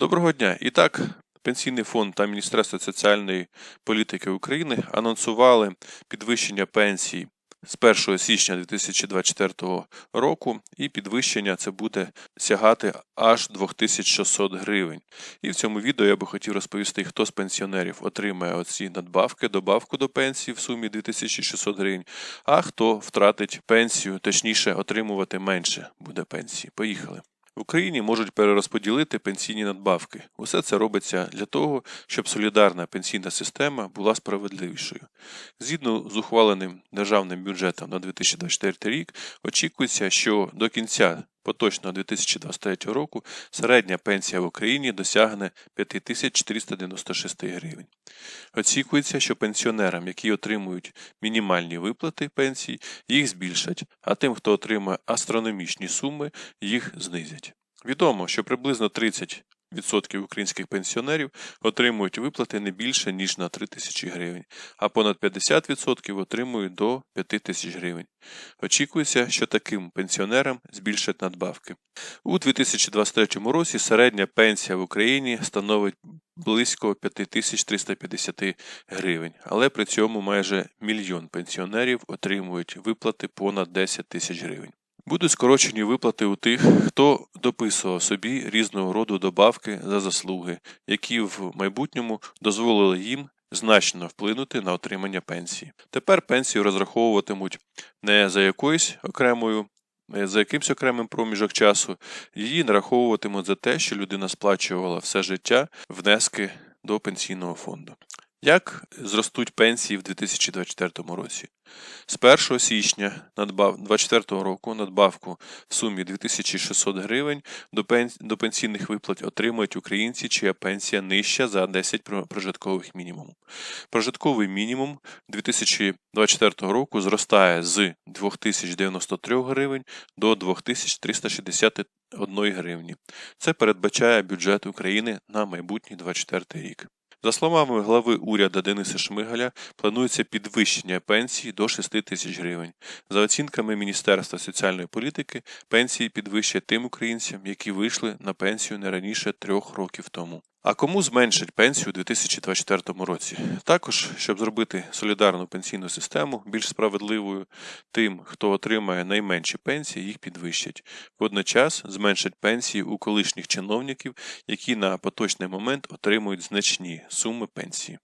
Доброго дня. І так, Пенсійний фонд та Міністерство соціальної політики України анонсували підвищення пенсій з 1 січня 2024 року, і підвищення це буде сягати аж 2600 гривень. І в цьому відео я би хотів розповісти, хто з пенсіонерів отримає оці надбавки, добавку до пенсії в сумі 2600 гривень, а хто втратить пенсію, точніше отримувати менше буде пенсії. Поїхали. В Україні можуть перерозподілити пенсійні надбавки. Усе це робиться для того, щоб солідарна пенсійна система була справедливішою. Згідно з ухваленим державним бюджетом на 2024 рік, очікується, що до кінця поточного 2023 року середня пенсія в Україні досягне 5496 гривень. Очікується, що пенсіонерам, які отримують мінімальні виплати пенсій, їх збільшать, а тим, хто отримує астрономічні суми, їх знизять. Відомо, що приблизно 30 Відсотків українських пенсіонерів отримують виплати не більше, ніж на 3 тисячі гривень, а понад 50% отримують до 5 тисяч гривень. Очікується, що таким пенсіонерам збільшать надбавки. У 2023 році середня пенсія в Україні становить близько 5350 гривень, але при цьому майже мільйон пенсіонерів отримують виплати понад 10 тисяч гривень. Будуть скорочені виплати у тих, хто дописував собі різного роду добавки за заслуги, які в майбутньому дозволили їм значно вплинути на отримання пенсії. Тепер пенсію розраховуватимуть не за якоюсь окремою. За якимсь окремим проміжок часу її нараховуватимуть за те, що людина сплачувала все життя внески до пенсійного фонду. Як зростуть пенсії в 2024 році? З 1 січня 2024 року надбавку в сумі 2600 гривень до, пенсійних виплат отримують українці, чия пенсія нижча за 10 прожиткових мінімумів. Прожитковий мінімум 2024 року зростає з 2093 гривень до 2361 гривні. Це передбачає бюджет України на майбутній 2024 рік. За словами глави уряду Дениса Шмигаля, планується підвищення пенсії до 6 тисяч гривень. За оцінками Міністерства соціальної політики, пенсії підвищать тим українцям, які вийшли на пенсію не раніше трьох років тому. А кому зменшать пенсію у 2024 році? Також, щоб зробити солідарну пенсійну систему більш справедливою, тим, хто отримає найменші пенсії, їх підвищать. Водночас зменшать пенсії у колишніх чиновників, які на поточний момент отримують значні суми пенсії.